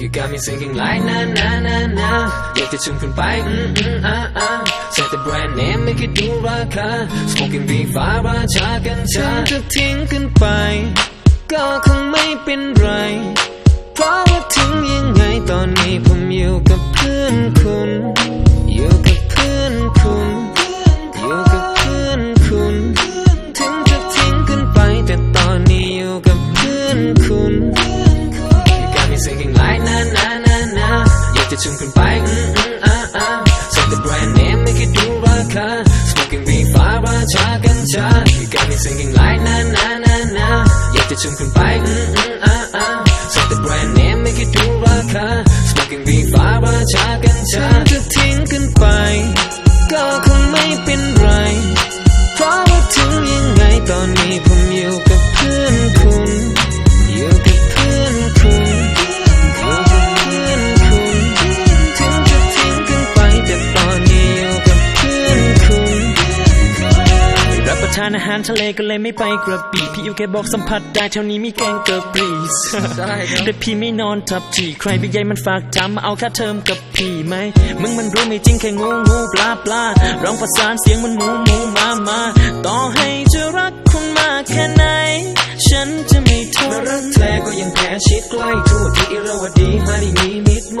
You got me singing like na na na na อยากจะชวนคุณไปอืมอืมอ่าอ่าใส่แต่แบรนด์เนมไม่คิดดูราคา Smoking beef ฟ้าราชากัญชาจะทิ้งกันไป ก็คงไม่เป็นไร เพราะว่าถึงยังไงตอนนี้ผมอยู่กับเพื่อนคุณ ดูราคา Smoking beef ฟ้าราชากัญชา You got me singing like na na na na อยากจะชวนคุณไปอืมอืมอ่าอ่าใส่แต่แบรนด์เนมไม่คิดดูราคา Smoking beef ฟ้าราชากัญชาจะทิ้งกันไป ก็คงไม่เป็นไรานอาหารทะเลก็เลยไม่ไปกระบี่พี่อยู่แค่บอกสัมผัสได้แถวนี้มีแกงเกอร์บรีสได้ครับแต่พี่ไม่นอนทับจีใครพี่ใหญ่มันฝากถามมาเอาค่าเทอมกับพี่ไหมมึงมันรู้ไม่จริงแค่งูงูปลาปลาร้องประสานเสียงมันหมูหมูมามาต่อให้จะรักคุณมากแค่ไหน ฉันจะไม่ทมานรักแท้ก็ยังแพ้ชิดใกล้ทั่วที่อิรวดีหาได้มีมิตรไหม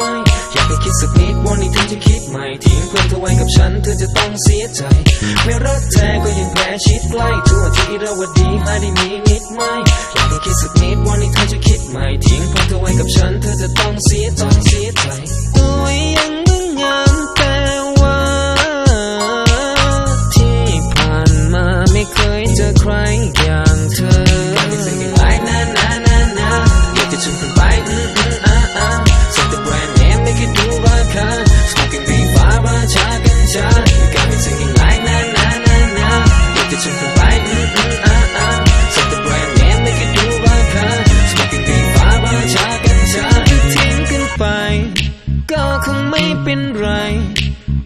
อยากให้คิดสักนิดวันนี้เธอจะคิดใหม่ทิ้งเพื่อนเธอไว้กับฉันเธอจะต้องเสียใจ ไม่รักแท้ก็ยังแพ้ชิดใกล้ทั่วที่อิรวดีหาได้มีมิตรไหมอยากให้คิดสักนิดวันนี้เธอจะคิดใหม่ทิ้งเพื่อเธอไว้กับฉันเธอจะต้องเสียต้องเสียใจตัวยังงดงามแต่ว่า ที่ผ่านมาไม่เคยเจอใครอย่างเธอไม่สิ่งที่หลายนานานานาอยากจะชวนคุณไปอืมอืมอ่า ไม่เป็นไร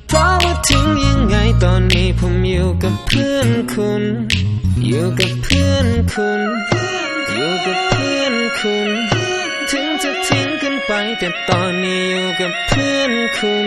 เพราะว่าถึงยังไงตอนนี้ผมอยู่กับเพื่อนคุณ อยู่กับเพื่อนคุณ อยู่กับเพื่อนคุณ ถึงจะทิ้งกันไปแต่ตอนนี้อยู่กับเพื่อนคุณ